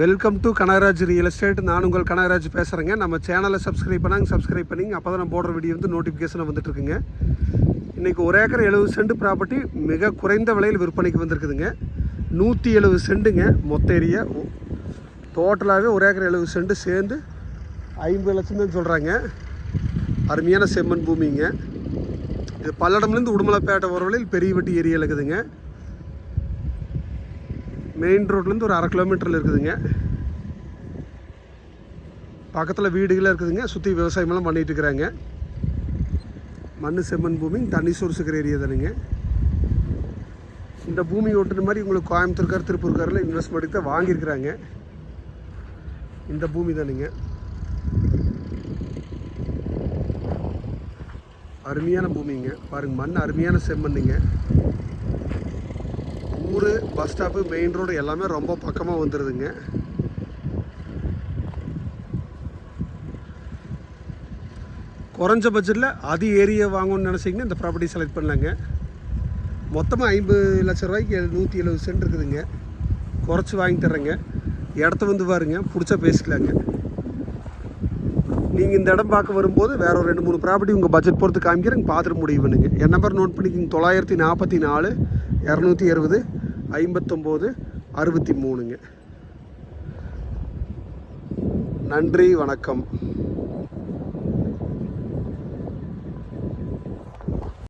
Welcome to Kanagaraj real estate நான் உங்கள் கனகராஜ் பேசுகிறேங்க நம்ம சேனலை சப்ஸ்கிரைப் பண்ணாங்க சப்ஸ்கிரைப் பண்ணிங்க அப்போ தான் நான் போடுற வீடியோ வந்து நோட்டிஃபிகேஷன் வந்துட்டுருக்குங்க இன்றைக்கி ஒரு ஏக்கர் எழுபது சென்ட் ப்ராப்பர்ட்டி மிக குறைந்த விலையில் விற்பனைக்கு வந்திருக்குதுங்க. நூற்றி எழுபது சென்ட்டுங்க மொத்த ஏரியா டோட்டலாகவே ஒரு ஏக்கர் எழுபது சென்ட் சேர்ந்து ஐம்பது லட்சம் தான் சொல்கிறாங்க அருமையான செம்மண் பூமிங்க. இது பல்லடம்லேருந்து உடுமலைப்பேட்டை வர வழியில் பெரிய வெட்டி ஏரியா இருக்குதுங்க. மெயின் ரோட்லேருந்து ஒரு அரை கிலோமீட்டரில் இருக்குதுங்க. பக்கத்தில் வீடுகளாக இருக்குதுங்க. சுற்றி விவசாயமெல்லாம் பண்ணிகிட்டு இருக்கிறாங்க. மண் செம்மண் பூமி தண்ணி சோர்ஸுக்கிற ஏரியா தானுங்க. இந்த பூமி ஓட்டுற மாதிரி உங்களுக்கு கோயம்புத்தூர்கார் திருப்பூர்காரில் இன்வெஸ்ட்மெண்ட்டுக்கு தான் வாங்கியிருக்கிறாங்க. இந்த பூமி தானுங்க. அருமையான பூமிங்க. பாருங்கள் மண் அருமையான செம்மண்ணுங்க. ஊர் பஸ் ஸ்டாப்பு மெயின் ரோடு எல்லாமே ரொம்ப பக்கமாக வந்துடுதுங்க குறைஞ்ச பட்ஜெட்டில் அது ஏரியா வாங்கணும்னு நினச்சிங்கன்னா இந்த ப்ராப்பர்ட்டி செலக்ட் பண்ணலாங்க. மொத்தமாக ஐம்பது லட்ச ரூபாய்க்கு நூற்றி எழுபது சென்ட் இருக்குதுங்க. குறைச்சி வாங்கி தர்றேங்க. இடத்த வந்து பாருங்க பிடிச்சா பேசிக்கலாங்க. நீங்கள் இந்த இடம் பார்க்க வரும்போது வேற ஒரு ரெண்டு மூணு ப்ராப்பர்ட்டி உங்கள் பட்ஜெட் பொறுத்து காமிக்கிறேன் பார்த்துட்டு முடிவு பண்ணுங்க. என் நம்பர் நோட் பண்ணிக்கிங்க தொள்ளாயிரத்தி நாற்பத்தி நாலு இரநூத்தி இருபது ஐம்பத்தொம்போது அறுபத்தி மூணுங்க. நன்றி வணக்கம்.